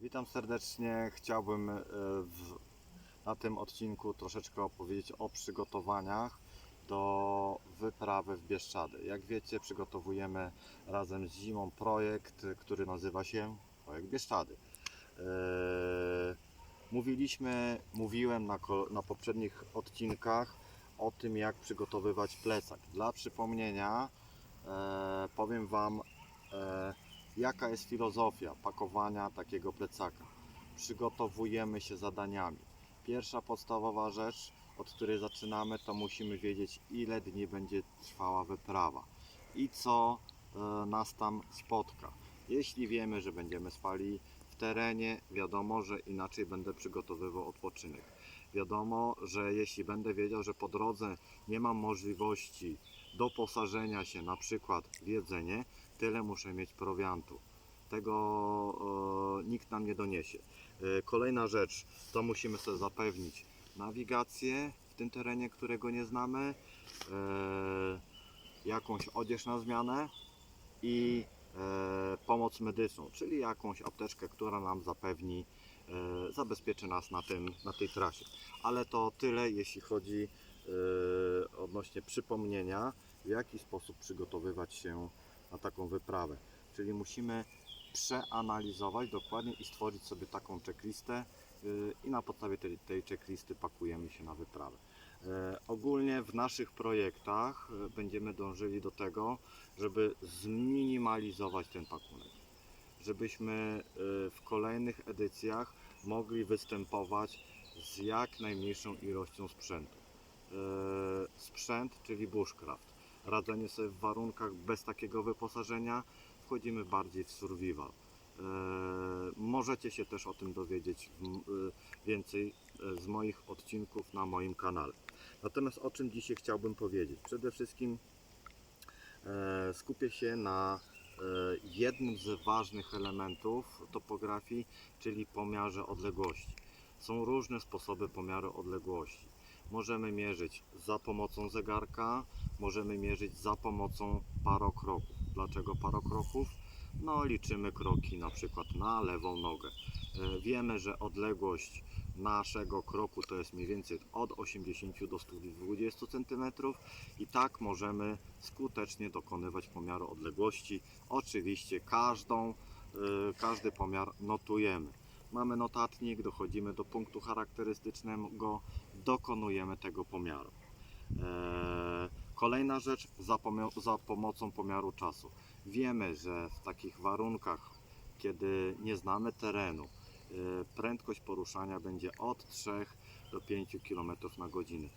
Witam serdecznie. Chciałbym e, w, na tym odcinku troszeczkę opowiedzieć o przygotowaniach do wyprawy w Bieszczady. Jak wiecie, przygotowujemy razem z zimą projekt, który nazywa się Projekt Bieszczady. E, Mówiliśmy, mówiłem na, na poprzednich odcinkach o tym, jak przygotowywać plecak. Dla przypomnienia e, powiem Wam, jaka jest filozofia pakowania takiego plecaka. Przygotowujemy się zadaniami. Pierwsza podstawowa rzecz, od której zaczynamy, to musimy wiedzieć, ile dni będzie trwała wyprawa i co e, nas tam spotka. Jeśli wiemy, że będziemy spali w terenie, wiadomo, że inaczej będę przygotowywał odpoczynek. Wiadomo, że jeśli będę wiedział, że po drodze nie mam możliwości doposażenia się na przykład w jedzenie, tyle muszę mieć prowiantu. Tego e, nikt nam nie doniesie. E, kolejna rzecz, to musimy sobie zapewnić nawigację w tym terenie, którego nie znamy, e, jakąś odzież na zmianę i e, pomoc medyczną, czyli jakąś apteczkę, która nam zapewni, e, zabezpieczy nas na, tym, na tej trasie. Ale to tyle, jeśli chodzi e, odnośnie przypomnienia, w jaki sposób przygotowywać się na taką wyprawę. Czyli musimy przeanalizować dokładnie i stworzyć sobie taką checklistę yy, i na podstawie tej, tej checklisty pakujemy się na wyprawę. E, Ogólnie w naszych projektach e, będziemy dążyli do tego, żeby zminimalizować ten pakunek. Żebyśmy w kolejnych edycjach mogli występować z jak najmniejszą ilością sprzętu. Sprzęt, czyli bushcraft radzenie sobie w warunkach bez takiego wyposażenia, wchodzimy bardziej w survival. E, Możecie się też o tym dowiedzieć e, więcej e, z moich odcinków na moim kanale. Natomiast o czym dzisiaj chciałbym powiedzieć? Przede wszystkim skupię się na jednym z ważnych elementów topografii, czyli pomiarze odległości. Są różne sposoby pomiaru odległości. Możemy mierzyć za pomocą zegarka, możemy mierzyć za pomocą parokroków. Dlaczego parokroków? No, liczymy kroki na przykład na lewą nogę. E, Wiemy, że odległość naszego kroku to jest mniej więcej od 80 do 120 cm i tak możemy skutecznie dokonywać pomiaru odległości. Oczywiście każdą, e, każdy pomiar notujemy. Mamy notatnik, dochodzimy do punktu charakterystycznego, dokonujemy tego pomiaru. Eee, Kolejna rzecz za, za pomocą pomiaru czasu. Wiemy, że w takich warunkach, kiedy nie znamy terenu, e, prędkość poruszania będzie od 3 do 5 km na godzinę.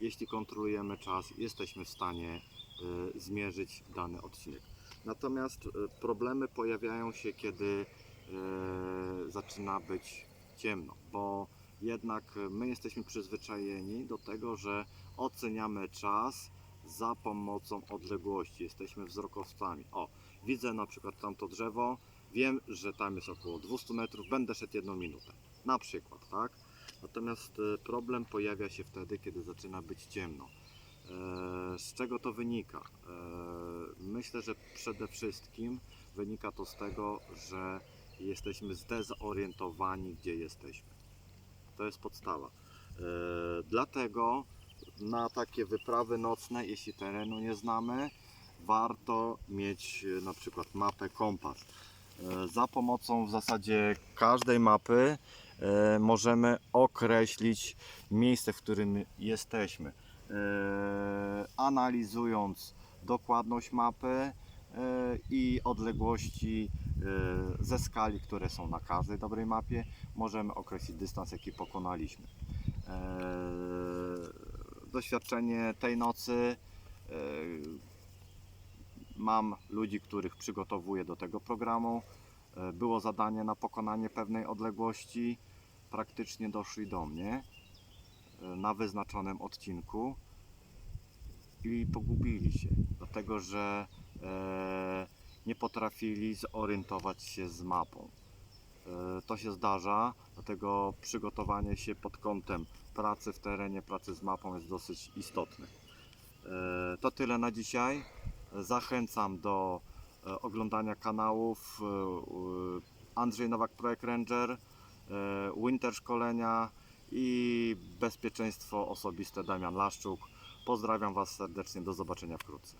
Jeśli kontrolujemy czas, jesteśmy w stanie e, zmierzyć dany odcinek. Natomiast e, problemy pojawiają się, kiedy e, zaczyna być ciemno, bo jednak my jesteśmy przyzwyczajeni do tego, że oceniamy czas za pomocą odległości. Jesteśmy wzrokowcami. O, widzę na przykład tamto drzewo, wiem, że tam jest około 200 metrów, będę szedł jedną minutę. Na przykład, tak? Natomiast e, problem pojawia się wtedy, kiedy zaczyna być ciemno. E, Z czego to wynika? E, Myślę, że przede wszystkim wynika to z tego, że jesteśmy zdezorientowani, gdzie jesteśmy. To jest podstawa. E, Dlatego na takie wyprawy nocne, jeśli terenu nie znamy, warto mieć e, na przykład mapę, kompas. E, Za pomocą w zasadzie każdej mapy możemy określić miejsce, w którym jesteśmy. Analizując dokładność mapy i odległości ze skali, które są na każdej dobrej mapie, możemy określić dystans, jaki pokonaliśmy. Eee, Doświadczenie tej nocy. eee, Mam ludzi, których przygotowuję do tego programu. Było zadanie na pokonanie pewnej odległości. Praktycznie doszli do mnie na wyznaczonym odcinku i pogubili się, dlatego że nie potrafili zorientować się z mapą. E, To się zdarza, dlatego przygotowanie się pod kątem pracy w terenie, pracy z mapą jest dosyć istotne. E, To tyle na dzisiaj. Zachęcam do e, oglądania kanałów, Andrzej Nowak, Projekt Ranger, Winter Szkolenia i Bezpieczeństwo Osobiste Damian Laszczuk. Pozdrawiam Was serdecznie, do zobaczenia wkrótce.